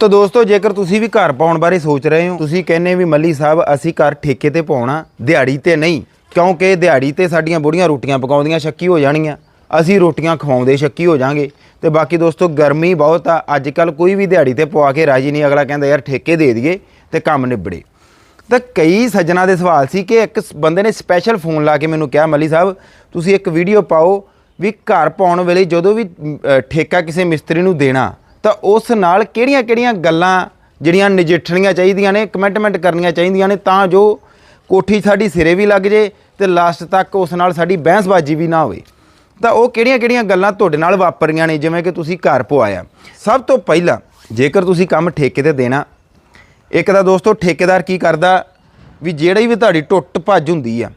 ਤਾਂ ਦੋਸਤੋ, ਜੇਕਰ ਤੁਸੀਂ ਵੀ ਘਰ ਪਾਉਣ ਬਾਰੇ ਸੋਚ ਰਹੇ ਹੋ, ਤੁਸੀਂ ਕਹਿੰਦੇ ਵੀ ਮੱਲੀ ਸਾਹਿਬ, ਅਸੀਂ ਘਰ ਠੇਕੇ ਤੇ ਪਾਉਣਾ, ਦਿਹਾੜੀ ਤੇ ਨਹੀਂ, ਕਿਉਂਕਿ ਦਿਹਾੜੀ ਤੇ ਸਾਡੀਆਂ ਬੁੜੀਆਂ ਰੋਟੀਆਂ ਪਕਾਉਂਦੀਆਂ ਸ਼ੱਕੀ ਹੋ ਜਾਣਗੀਆਂ। ਅਸੀਂ ਰੋਟੀਆਂ ਖਵਾਉਂਦੇ ਸ਼ੱਕੀ ਹੋ ਜਾਾਂਗੇ। ਤੇ ਬਾਕੀ ਦੋਸਤੋ, ਗਰਮੀ ਬਹੁਤ ਆ ਅੱਜ ਕੱਲ ਕੋਈ ਵੀ ਦਿਹਾੜੀ ਤੇ ਪਵਾ ਕੇ ਰਾਜੀ ਨਹੀਂ, ਅਗਲਾ ਕਹਿੰਦਾ, ਯਾਰ, ਠੇਕੇ ਦੇ ਦਈਏ ਤੇ ਕੰਮ ਨਿਬੜੇ। ਤਾਂ ਕਈ ਸੱਜਣਾ ਦੇ ਸਵਾਲ ਸੀ ਕਿ ਇੱਕ ਬੰਦੇ ਨੇ ਸਪੈਸ਼ਲ ਫੋਨ ਲਾ ਕੇ ਮੈਨੂੰ ਕਿਹਾ, ਮੱਲੀ ਸਾਹਿਬ, ਤੁਸੀਂ ਇੱਕ ਵੀਡੀਓ ਪਾਓ ਵੀ ਘਰ ਪਾਉਣ ਵੇਲੇ ਜਦੋਂ ਵੀ ਠੇਕਾ ਕਿਸੇ ਮਿਸਤਰੀ ਨੂੰ ਦੇਣਾ ਤਾਂ ਉਸ ਨਾਲ ਕਿਹੜੀਆਂ-ਕਿਹੜੀਆਂ ਗੱਲਾਂ ਜਿਹੜੀਆਂ ਨਜਿੱਠਣੀਆਂ ਚਾਹੀਦੀਆਂ ਨੇ, ਕਮੈਂਟਮੈਂਟ ਕਰਨੀਆਂ ਚਾਹੀਦੀਆਂ ਨੇ ਤਾਂ ਜੋ ਕੋਠੀ ਸਾਡੀ ਸਿਰੇ ਵੀ ਲੱਗ ਜੇ ਤੇ ਲਾਸਟ ਤੱਕ ਉਸ ਨਾਲ ਸਾਡੀ ਬਹਿਸਬਾਜ਼ੀ ਵੀ ਨਾ ਹੋਵੇ। ਤਾਂ ਉਹ ਕਿਹੜੀਆਂ-ਕਿਹੜੀਆਂ ਗੱਲਾਂ ਤੁਹਾਡੇ ਨਾਲ ਵਾਪਰੀਆਂ ਨੇ, ਜਿਵੇਂ ਕਿ ਤੁਸੀਂ ਘਰ ਪਵਾਇਆ। ਸਭ ਤੋਂ ਪਹਿਲਾਂ ਜੇਕਰ ਤੁਸੀਂ ਕੰਮ ਠੇਕੇ ਤੇ ਦੇਣਾ, ਇੱਕ ਤਾਂ ਦੋਸਤੋ ਠੇਕੇਦਾਰ ਕੀ ਕਰਦਾ ਵੀ ਜਿਹੜੀ ਵੀ ਤੁਹਾਡੀ ਟੁੱਟ ਭੱਜ ਹੁੰਦੀ ਆ,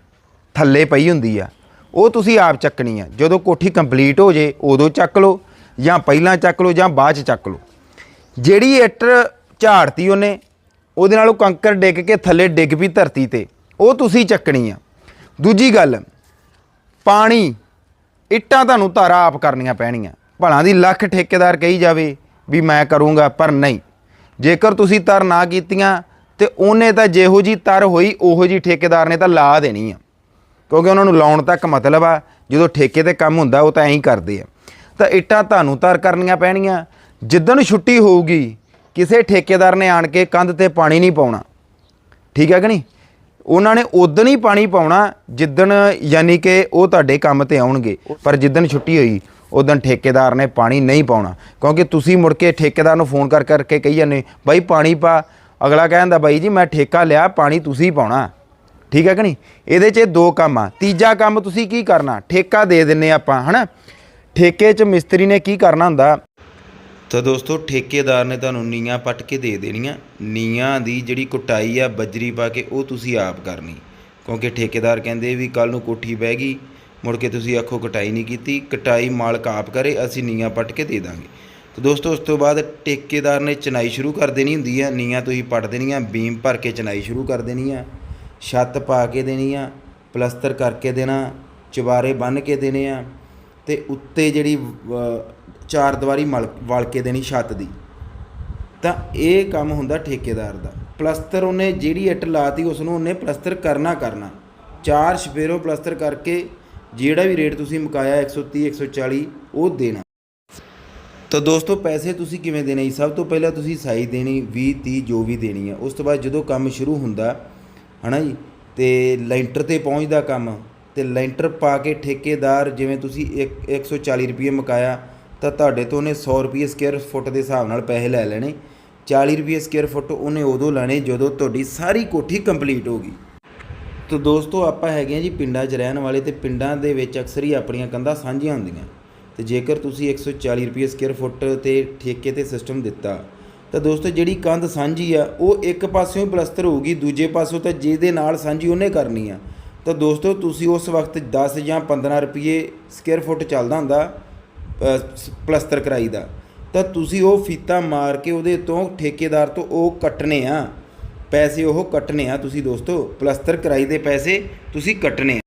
ਥੱਲੇ ਪਈ ਹੁੰਦੀ ਆ, ਉਹ ਤੁਸੀਂ ਆਪ ਚੱਕਣੀ ਆ। ਜਦੋਂ ਕੋਠੀ ਕੰਪਲੀਟ ਹੋ ਜੇ, ਉਦੋਂ ਚੱਕ ਲਓ। ਜਾਂ ਪਹਿਲਾਂ ਚੱਕ ਲਓ ਜਾਂ ਬਾਅਦ ਚ ਚੱਕ ਲਓ। ਜਿਹੜੀ ਇੱਟ ਝਾੜਤੀ ਉਹਨੇ, ਉਹਦੇ ਨਾਲ ਉਹ ਕੰਕਰ ਡਿੱਗ ਕੇ ਥੱਲੇ ਡਿੱਗ ਪਈ ਧਰਤੀ ਤੇ। ਉਹ ਤੁਸੀਂ ਚੱਕਣੀ ਆ। ਦੂਜੀ ਗੱਲ, ਪਾਣੀ, ਇੱਟਾਂ ਤੁਹਾਨੂੰ ਧਾਰਾ ਆਪ ਕਰਨੀਆਂ ਪੈਣੀਆਂ। ਭਲਾਂ ਦੀ ਲੱਖ ਠੇਕੇਦਾਰ ਕਹੀ ਜਾਵੇ ਵੀ ਮੈਂ ਕਰੂੰਗਾ, ਪਰ ਨਹੀਂ। ਜੇਕਰ ਤੁਸੀਂ ਤਰ ਨਾ ਕੀਤੀਆਂ, ਤੇ ਉਹਨੇ ਤਾਂ ਜਿਹੋ ਜੀ ਤਰ ਹੋਈ, ਉਹੋ ਜੀ ਠੇਕੇਦਾਰ ਨੇ ਤਾਂ ਲਾ ਦੇਣੀ ਆ। ਕਿਉਂਕਿ ਉਹਨਾਂ ਨੂੰ ਲਾਉਣ ਤੱਕ ਮਤਲਬ ਆ, ਜਦੋਂ ਠੇਕੇ ਤੇ ਕੰਮ ਹੁੰਦਾ, ਉਹ ਤਾਂ ਐਂ ਹੀ ਕਰਦੇ ਆ। ਤਾਂ ਇੱਟਾਂ ਤੁਹਾਨੂੰ ਤਾਰ ਕਰਨੀਆਂ ਪੈਣੀਆਂ। ਜਿੱਦਣ ਛੁੱਟੀ ਹੋਊਗੀ, ਕਿਸੇ ਠੇਕੇਦਾਰ ਨੇ ਆਣ ਕੇ ਕੰਧ ਤੇ ਪਾਣੀ ਨਹੀਂ ਪਾਉਣਾ। ਠੀਕ ਹੈ ਕਿ ਨਹੀਂ? ਉਹਨਾਂ ਨੇ ਉਦੋਂ ਹੀ ਪਾਣੀ ਪਾਉਣਾ, ਜਿੱਦਣ ਯਾਨੀ ਕਿ ਉਹ ਤੁਹਾਡੇ ਕੰਮ ਤੇ ਆਉਣਗੇ। ਪਰ ਜਿੱਦਣ ਛੁੱਟੀ ਹੋਈ ਉਦੋਂ ਠੇਕੇਦਾਰ ਨੇ ਪਾਣੀ ਨਹੀਂ ਪਾਉਣਾ। ਕਿਉਂਕਿ ਤੁਸੀਂ ਮੁੜ ਕੇ ਠੇਕੇਦਾਰ ਨੂੰ ਫੋਨ ਕਰ ਕਰਕੇ ਕਹੀ ਜਾਂਦੇ ਬਾਈ ਪਾਣੀ ਪਾ। ਅਗਲਾ ਕਹਿੰਦਾ, ਬਾਈ ਜੀ, ਮੈਂ ਠੇਕਾ ਲਿਆ, ਪਾਣੀ ਤੁਸੀਂ ਪਾਉਣਾ। ਠੀਕ ਹੈ ਕਿ ਨਹੀਂ? ਇਹਦੇ 'ਚ ਦੋ ਕੰਮ ਆ। ਤੀਜਾ ਕੰਮ ਤੁਸੀਂ ਕੀ ਕਰਨਾ? ਠੇਕਾ ਦੇ ਦਿੰਨੇ ਆਪਾਂ, ਹਨਾ? ਠੇਕੇ 'ਚ ਮਿਸਤਰੀ ਨੇ ਕੀ ਕਰਨਾ ਹੁੰਦਾ? ਤਾਂ ਦੋਸਤੋ, ਠੇਕੇਦਾਰ ਨੇ ਤੁਹਾਨੂੰ ਨੀਆਂ ਪੱਟ ਕੇ ਦੇ ਦੇਣੀਆਂ। ਨੀਆਂ ਦੀ ਜਿਹੜੀ ਕੁਟਾਈ ਆ, ਬਜਰੀ ਪਾ ਕੇ ਉਹ ਤੁਸੀਂ ਆਪ ਕਰਨੀ। ਕਿਉਂਕਿ ਠੇਕੇਦਾਰ ਕਹਿੰਦੇ ਵੀ ਕੱਲ ਨੂੰ ਕੋਠੀ ਬਹਿ ਗਈ, ਮੁੜ ਕੇ ਤੁਸੀਂ ਆਖੋ ਕਟਾਈ ਨਹੀਂ ਕੀਤੀ। ਕਟਾਈ ਮਾਲਕ ਆਪ ਕਰੇ, ਅਸੀਂ ਨੀਆਂ ਪੱਟ ਕੇ ਦੇ ਦਾਂਗੇ। ਤਾਂ ਦੋਸਤੋ, ਉਸ ਤੋਂ ਬਾਅਦ ਠੇਕੇਦਾਰ ਨੇ ਚਨਾਈ ਸ਼ੁਰੂ ਕਰ ਦੇਣੀ ਹੁੰਦੀ ਆ। ਨੀਆਂ ਤੁਸੀਂ ਪੱਟ ਦੇਣੀਆਂ, ਬੀਮ ਭਰ ਕੇ ਚਨਾਈ ਸ਼ੁਰੂ ਕਰ ਦੇਣੀ ਆ ਛੱਤ ਪਾ ਕੇ ਦੇਣੀ ਆ, ਪਲਸਤਰ ਕਰਕੇ ਦੇਣਾ ਚਵਾਰੇ ਬੰਨ ਕੇ ਦੇਣੇ ਆ। ਅਤੇ ਉੱਤੇ ਜਿਹੜੀ ਚਾਰ ਦੀਵਾਰੀ ਮਲ ਵਲ ਕੇ ਦੇਣੀ ਛੱਤ ਦੀ। ਤਾਂ ਇਹ ਕੰਮ ਹੁੰਦਾ ਠੇਕੇਦਾਰ ਦਾ। ਪਲਸਤਰ ਉਹਨੇ ਜਿਹੜੀ ਇੱਟ ਲਾਤੀ ਉਸ ਨੂੰ ਉਹਨੇ ਪਲਸਤਰ ਕਰਨਾ ਕਰਨਾ। ਚਾਰ ਸਪੇਰੋ ਪਲਸਤਰ ਕਰਕੇ ਜਿਹੜਾ ਵੀ ਰੇਟ ਤੁਸੀਂ ਮੁਕਾਇਆ 130 140 ਉਹ ਦੇਣਾ। ਤਾਂ ਦੋਸਤੋ, ਪੈਸੇ ਤੁਸੀਂ ਕਿਵੇਂ ਦੇਣੇ? ਜੀ ਸਭ ਤੋਂ ਪਹਿਲਾਂ ਤੁਸੀਂ ਸਾਈ ਦੇਣੀ 20 30 ਜੋ ਵੀ ਦੇਣੀ ਹੈ ਉਸ ਤੋਂ ਬਾਅਦ ਜਦੋਂ ਕੰਮ ਸ਼ੁਰੂ ਹੁੰਦਾ, ਹਨਾ ਜੀ, ਤੇ ਲੈਂਟਰ ਤੇ ਪਹੁੰਚਦਾ ਕੰਮ ਤੇ ਲੈਂਟਰ ਪਾ ਕੇ ਠੇਕੇਦਾਰ ਜਿਵੇਂ ਤੁਸੀਂ ਇੱਕ- 140 ਰੁਪਏ ਮੁਕਾਇਆ, ਤਾਂ ਤੁਹਾਡੇ ਤੋਂ ਉਹਨੇ 100 ਰੁਪਏ ਸਕੁਅਰ ਫੁੱਟ ਦੇ ਹਿਸਾਬ ਨਾਲ ਪੈਸੇ ਲੈ ਲੈਣੇ। 40 ਰੁਪਏ ਸਕੁਅਰ ਫੁੱਟ ਉਹਨੇ ਉਦੋਂ ਲੈਣੇ ਜਦੋਂ ਤੁਹਾਡੀ ਸਾਰੀ ਕੋਠੀ ਕੰਪਲੀਟ ਹੋ ਗਈ। ਤੋ ਦੋਸਤੋ, ਆਪਾਂ ਹੈਗੇ ਆ ਜੀ ਪਿੰਡਾਂ 'ਚ ਰਹਿਣ ਵਾਲੇ ਤੇ ਪਿੰਡਾਂ ਦੇ ਵਿੱਚ ਅਕਸਰ ਹੀ ਆਪਣੀਆਂ ਕੰਧਾਂ ਸਾਂਝੀਆਂ ਹੁੰਦੀਆਂ। ਤੇ ਜੇਕਰ ਤੁਸੀਂ 140 ਰੁਪਏ ਸਕੁਅਰ ਫੁੱਟ ਤੇ ਠੇਕੇ ਤੇ ਸਿਸਟਮ ਦਿੱਤਾ, ਤਾਂ ਦੋਸਤੋ ਜਿਹੜੀ ਕੰਧ ਸਾਂਝੀ ਆ, ਉਹ ਇੱਕ ਪਾਸਿਓਂ ਹੀ ਪਲਸਤਰ ਹੋਊਗੀ, ਦੂਜੇ ਪਾਸੋਂ ਤਾਂ ਜਿਹਦੇ ਨਾਲ ਸਾਂਝੀ ਉਹਨੇ ਕਰਨੀ ਆ। ਤਾਂ ਦੋਸਤੋ, ਤੁਸੀਂ ਉਸ ਵਕਤ 10 ਜਾਂ 15 ਰੁਪਏ ਸਕੁਅਰ ਫੁੱਟ ਚੱਲਦਾ ਹੁੰਦਾ ਪਲਸਤਰ ਕਰਾਈ ਦਾ। ਤਾਂ ਤੁਸੀਂ ਉਹ ਫੀਤਾ ਮਾਰ ਕੇ ਉਹਦੇ ਤੋਂ ਠੇਕੇਦਾਰ ਤੋਂ ਉਹ ਕੱਟਣੇ ਆ। ਪੈਸੇ ਉਹ ਕੱਟਣੇ ਆ। ਤੁਸੀਂ ਦੋਸਤੋ, ਪਲਸਤਰ ਕਰਾਈ ਦੇ ਪੈਸੇ ਤੁਸੀਂ ਕੱਟਣੇ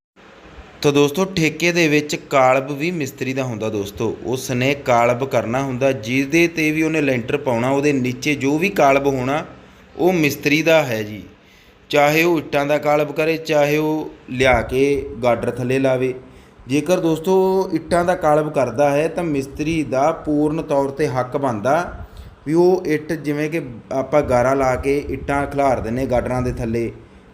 ਤਾਂ ਦੋਸਤੋ, ਠੇਕੇ ਦੇ ਵਿੱਚ ਕਾਲਬ ਵੀ ਮਿਸਤਰੀ ਦਾ ਹੁੰਦਾ ਦੋਸਤੋ। ਉਸ ਨੇ ਕਾਲਬ ਕਰਨਾ ਹੁੰਦਾ, ਜਿਹਦੇ ਤੇ ਵੀ ਉਹਨੇ ਲੈਂਟਰ ਪਾਉਣਾ, ਉਹਦੇ ਨੀਚੇ ਜੋ ਵੀ ਕਾਲਬ ਹੋਣਾ, ਉਹ ਮਿਸਤਰੀ ਦਾ ਹੈ ਜੀ। ਚਾਹੇ ਉਹ ਇੱਟਾਂ ਦਾ ਕਾਲਬ ਕਰੇ, ਚਾਹੇ ਉਹ ਲਿਆ ਕੇ ਗਾਡਰ ਥੱਲੇ ਲਾਵੇ। ਜੇਕਰ ਦੋਸਤੋ ਇੱਟਾਂ ਦਾ ਕਾਲਬ ਕਰਦਾ ਹੈ, ਤਾਂ ਮਿਸਤਰੀ ਦਾ ਪੂਰਨ ਤੌਰ ਤੇ ਹੱਕ ਬਣਦਾ ਵੀ ਉਹ ਇੱਟ ਜਿਵੇਂ ਕਿ ਆਪਾਂ ਗਾਰਾ ਲਾ ਕੇ ਇੱਟਾਂ ਖਿਲਾਰ ਦਿੰਨੇ ਗਾਡਰਾਂ ਦੇ ਥੱਲੇ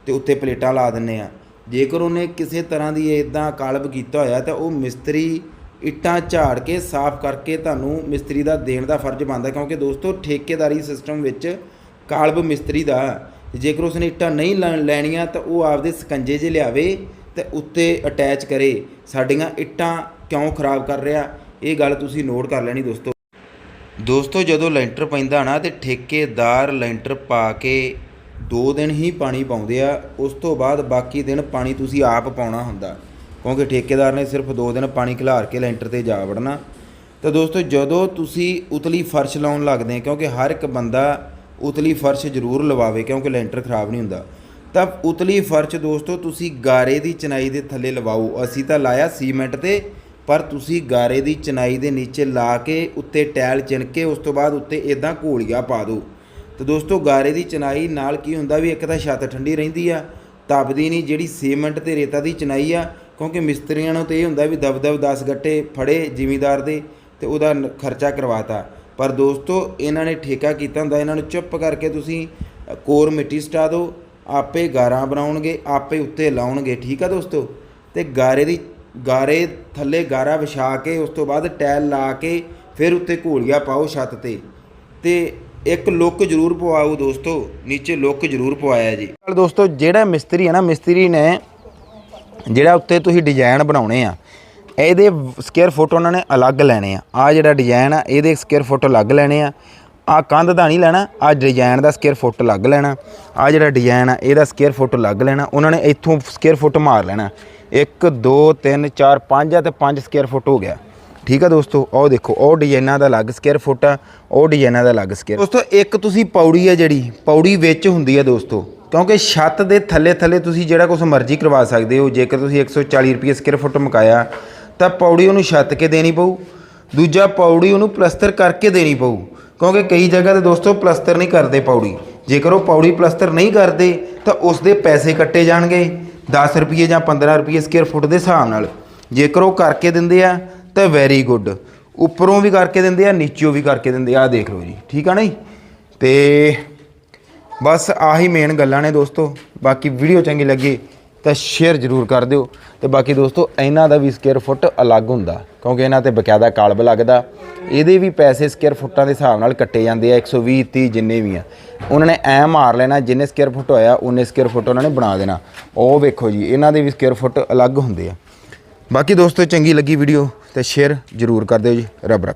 ਤੇ ਉੱਤੇ ਪਲੇਟਾਂ ਲਾ ਦਿੰਨੇ ਆ ਜੇਕਰ ਉਹਨੇ ਕਿਸੇ ਤਰ੍ਹਾਂ ਦੀ ਇਦਾਂ ਕਾਲਬ ਕੀਤਾ ਹੋਇਆ, ਤਾਂ ਉਹ ਮਿਸਤਰੀ ਇੱਟਾਂ ਝਾੜ ਕੇ ਸਾਫ਼ ਕਰਕੇ ਤੁਹਾਨੂੰ ਮਿਸਤਰੀ ਦਾ ਦੇਣ ਦਾ ਫਰਜ਼ ਬਣਦਾ, ਕਿਉਂਕਿ ਦੋਸਤੋ ਠੇਕੇਦਾਰੀ ਸਿਸਟਮ ਵਿੱਚ ਕਾਲਬ ਮਿਸਤਰੀ ਦਾ ਜੇਕਰ ਉਸਨੇ ਇੱਟਾਂ ਨਹੀਂ ਲੈਣੀਆਂ ਤਾਂ ਉਹ ਆਪਦੇ ਸਕੰਜੇ 'ਚ ਲਿਆਵੇ ਤੇ ਉੱਤੇ ਅਟੈਚ ਕਰੇ। ਸਾਡੀਆਂ ਇੱਟਾਂ ਕਿਉਂ ਖਰਾਬ ਕਰ ਰਿਹਾ? ਇਹ ਗੱਲ ਤੁਸੀਂ ਨੋਟ ਕਰ ਲੈਣੀ ਦੋਸਤੋ। ਦੋਸਤੋ, ਜਦੋਂ ਲੈਂਟਰ ਪੈਂਦਾ ਨਾ ਤੇ ਠੇਕੇਦਾਰ ਲੈਂਟਰ ਪਾ ਕੇ 2 ਦਿਨ ਹੀ ਪਾਣੀ ਪਾਉਂਦੇ ਆ, ਉਸ ਤੋਂ ਬਾਅਦ ਬਾਕੀ ਦਿਨ ਪਾਣੀ ਤੁਸੀਂ ਆਪ ਪਾਉਣਾ ਹੁੰਦਾ। ਕਿਉਂਕਿ ਠੇਕੇਦਾਰ ਨੇ ਸਿਰਫ 2 ਦਿਨ ਪਾਣੀ ਖਿਲਾਰ ਕੇ ਲੈਂਟਰ ਤੇ ਜਾ ਵੜਨਾ। ਤਾਂ ਦੋਸਤੋ, ਜਦੋਂ ਤੁਸੀਂ ਉਤਲੀ ਫਰਸ਼ ਲਾਉਣ ਲੱਗਦੇ ਕਿਉਂਕਿ ਹਰ ਇੱਕ ਬੰਦਾ ਉਤਲੀ ਫਰਸ਼ ਜ਼ਰੂਰ ਲਵਾਵੇ ਕਿਉਂਕਿ ਲੈਂਟਰ ਖਰਾਬ ਨਹੀਂ ਹੁੰਦਾ। ਤਾਂ ਉਤਲੀ ਫਰਸ਼ ਦੋਸਤੋ, ਤੁਸੀਂ ਗਾਰੇ ਦੀ ਚਨਾਈ ਦੇ ਥੱਲੇ ਲਵਾਓ। ਅਸੀਂ ਤਾਂ ਲਾਇਆ ਸੀਮੈਂਟ ਤੇ, ਪਰ ਤੁਸੀਂ ਗਾਰੇ ਦੀ ਚਨਾਈ ਦੇ ਨੀਚੇ ਲਾ ਕੇ ਉੱਤੇ ਟੈਲ ਚਿਣ ਕੇ ਉਸ ਤੋਂ ਬਾਅਦ ਉੱਤੇ ਇਦਾਂ ਘੋਲੀਆ ਪਾ ਦਿਓ। ਤੇ ਦੋਸਤੋ, ਗਾਰੇ ਦੀ ਚਨਾਈ ਨਾਲ ਕੀ ਹੁੰਦਾ ਵੀ ਇੱਕ ਤਾਂ ਛੱਤ ਠੰਡੀ ਰਹਿੰਦੀ ਆ, ਤਪਦੀ ਨਹੀਂ, ਜਿਹੜੀ ਸੀਮੈਂਟ ਤੇ ਰੇਤਾ ਦੀ ਚਨਾਈ ਆ, ਕਿਉਂਕਿ ਮਿਸਤਰੀਆਂ ਨੂੰ ਤੇ ਇਹ ਹੁੰਦਾ ਵੀ ਦਬਦਬ ਦਬ 10 ਗੱਟੇ ਫੜੇ ਜ਼ਿਮੀਦਾਰ ਦੇ ਤੇ ਉਹਦਾ ਨ- ਖਰਚਾ ਕਰਵਾਤਾ। ਪਰ ਦੋਸਤੋ, ਇਹਨਾਂ ਨੇ ਠੇਕਾ ਕੀਤਾ ਹੁੰਦਾ, ਇਹਨਾਂ ਨੂੰ ਚੁੱਪ ਕਰਕੇ ਤੁਸੀਂ ਕੋਰ ਮਿੱਟੀ ਸਟਾ ਦਿਓ, ਆਪੇ ਗਾਰਾਂ ਬਣਾਉਣਗੇ, ਆਪੇ ਉੱਤੇ ਲਾਉਣਗੇ, ਠੀਕ ਆ ਦੋਸਤੋ? ਤੇ ਗਾਰੇ ਦੀ, ਗਾਰੇ ਥੱਲੇ ਗਾਰਾ ਵਿਛਾ ਕੇ, ਉਸ ਤੋਂ ਬਾਅਦ ਟੈਲ ਲਾ ਕੇ, ਫਿਰ ਉੱਤੇ ਘੋਲੀਆ ਪਾਓ ਛੱਤ ਤੇ। ਤੇ ਇੱਕ ਲੁੱਕ ਜ਼ਰੂਰ ਪਵਾਓ ਦੋਸਤੋ, ਨੀਚੇ ਲੁੱਕ ਜ਼ਰੂਰ ਪਵਾਇਆ ਜੀ। ਚਲ ਦੋਸਤੋ, ਜਿਹੜਾ ਮਿਸਤਰੀ ਹੈ ਨਾ, ਮਿਸਤਰੀ ਨੇ, ਜਿਹੜਾ ਉੱਤੇ ਤੁਸੀਂ ਡਿਜ਼ਾਈਨ ਬਣਾਉਣੇ ਆ ਇਹਦੇ ਸਕੁਅਰ ਫੁੱਟ ਉਹਨਾਂ ਨੇ ਅਲੱਗ ਲੈਣੇ ਆ। ਆ ਜਿਹੜਾ ਡਿਜ਼ਾਈਨ ਆ, ਇਹਦੇ ਸਕੁਅਰ ਫੁੱਟ ਅਲੱਗ ਲੈਣੇ ਆ। ਆ ਕੰਧ ਦਾ ਨਹੀਂ ਲੈਣਾ ਆ ਡਿਜ਼ਾਈਨ ਦਾ ਸਕੁਅਰ ਫੁੱਟ ਅਲੱਗ ਲੈਣਾ। ਆ ਜਿਹੜਾ ਡਿਜ਼ਾਈਨ ਆ, ਇਹਦਾ ਸਕੁਅਰ ਫੁੱਟ ਅਲੱਗ ਲੈਣਾ। ਉਹਨਾਂ ਨੇ ਇੱਥੋਂ ਸਕੁਅਰ ਫੁੱਟ ਮਾਰ ਲੈਣਾ। 1 2 3 4 5 ਆ ਤੇ 5 ਸਕੁਅਰ ਫੁੱਟ ਹੋ ਗਿਆ। ਠੀਕ ਆ ਦੋਸਤੋ? ਉਹ ਦੇਖੋ ਉਹ ਡਿਜ਼ਾਈਨਾਂ ਦਾ ਅਲੱਗ ਸਕੁਅਰ ਫੁੱਟ ਆ ਉਹ ਡਿਜ਼ਾਈਨਾਂ ਦਾ ਅਲੱਗ ਸਕੁਅਰ ਦੋਸਤੋ, ਇੱਕ ਤੁਸੀਂ ਪੌੜੀ ਆ ਜਿਹੜੀ, ਪੌੜੀ ਵਿੱਚ ਹੁੰਦੀ ਆ ਦੋਸਤੋ। ਕਿਉਂਕਿ ਛੱਤ ਦੇ ਥੱਲੇ ਥੱਲੇ ਤੁਸੀਂ ਜਿਹੜਾ ਕੁਝ ਮਰਜ਼ੀ ਕਰਵਾ ਸਕਦੇ ਹੋ। ਜੇਕਰ ਤੁਸੀਂ 140 ਰੁਪਏ ਸਕੁਅਰ ਫੁੱਟ ਮੁਕਾਇਆ ਤਾਂ ਪੌੜੀ ਉਹਨੂੰ ਛੱਤ ਕੇ ਦੇਣੀ ਪਊ। ਦੂਜਾ ਪੌੜੀ ਉਹਨੂੰ ਪਲਸਤਰ ਕਰਕੇ ਦੇਣੀ ਪਊ। ਕਿਉਂਕਿ ਕਈ ਜਗ੍ਹਾ ਤੇ ਦੋਸਤੋ ਪਲਸਤਰ ਨਹੀਂ ਕਰਦੇ ਪੌੜੀ। ਜੇਕਰ ਉਹ ਪੌੜੀ ਪਲਸਤਰ ਨਹੀਂ ਕਰਦੇ, ਤਾਂ ਉਸ ਦੇ ਪੈਸੇ ਕੱਟੇ ਜਾਣਗੇ। 10 ਰੁਪਏ ਜਾਂ 15 ਰੁਪਏ ਸਕੁਅਰ ਫੁੱਟ ਦੇ ਹਿਸਾਬ ਨਾਲ। ਜੇਕਰ ਉਹ ਕਰਕੇ ਦਿੰਦੇ ਆ, ਤਾਂ ਵੈਰੀ ਗੁੱਡ ਉੱਪਰੋਂ ਵੀ ਕਰਕੇ ਦਿੰਦੇ ਆ ਨੀਚੋਂ ਵੀ ਕਰਕੇ ਦਿੰਦੇ ਆ। ਆਹ ਦੇਖ ਲਓ ਜੀ। ਠੀਕ ਆ ਨਾ ਜੀ? ਤੇ ਬਸ ਆਹੀ ਮੇਨ ਗੱਲਾਂ ਨੇ ਦੋਸਤੋ। ਬਾਕੀ ਵੀਡੀਓ ਚੰਗੀ ਲੱਗੇ। ਤਾਂ ਸ਼ੇਅਰ ਜ਼ਰੂਰ ਕਰ ਦਿਓ। ਤੇ ਬਾਕੀ ਦੋਸਤੋ, ਇਹਨਾਂ ਦਾ ਵੀ ਸਕੁਅਰ ਫੁੱਟ ਅਲੱਗ ਹੁੰਦਾ, ਕਿਉਂਕਿ ਇਹਨਾਂ ਤੇ ਬਕਾਇਦਾ ਕਾਲਬ ਲੱਗਦਾ। ਇਹਦੇ ਵੀ ਪੈਸੇ ਸਕੁਅਰ ਫੁੱਟਾਂ ਦੇ ਹਿਸਾਬ ਨਾਲ ਕੱਟੇ ਜਾਂਦੇ ਆ 120 30 ਜਿੰਨੇ ਵੀ ਆ। ਉਹਨਾਂ ਨੇ ਐ ਮਾਰ ਲੈਣਾ, ਜਿੰਨੇ ਸਕੁਅਰ ਫੁੱਟ ਹੋਇਆ, ਉਹਨੇ ਸਕੁਅਰ ਫੁੱਟ ਉਹਨਾਂ ਨੇ ਬਣਾ ਦੇਣਾ। ਉਹ ਵੇਖੋ ਜੀ, ਇਹਨਾਂ ਦੇ ਵੀ ਸਕੁਅਰ ਫੁੱਟ ਅਲੱਗ ਹੁੰਦੇ ਆ। ਬਾਕੀ ਦੋਸਤੋ, ਚੰਗੀ ਲੱਗੀ ਵੀਡੀਓ ਤੇ ਸ਼ੇਅਰ ਜ਼ਰੂਰ ਕਰ ਦਿਓ ਜੀ। ਰੱਬ ਰੱਖ।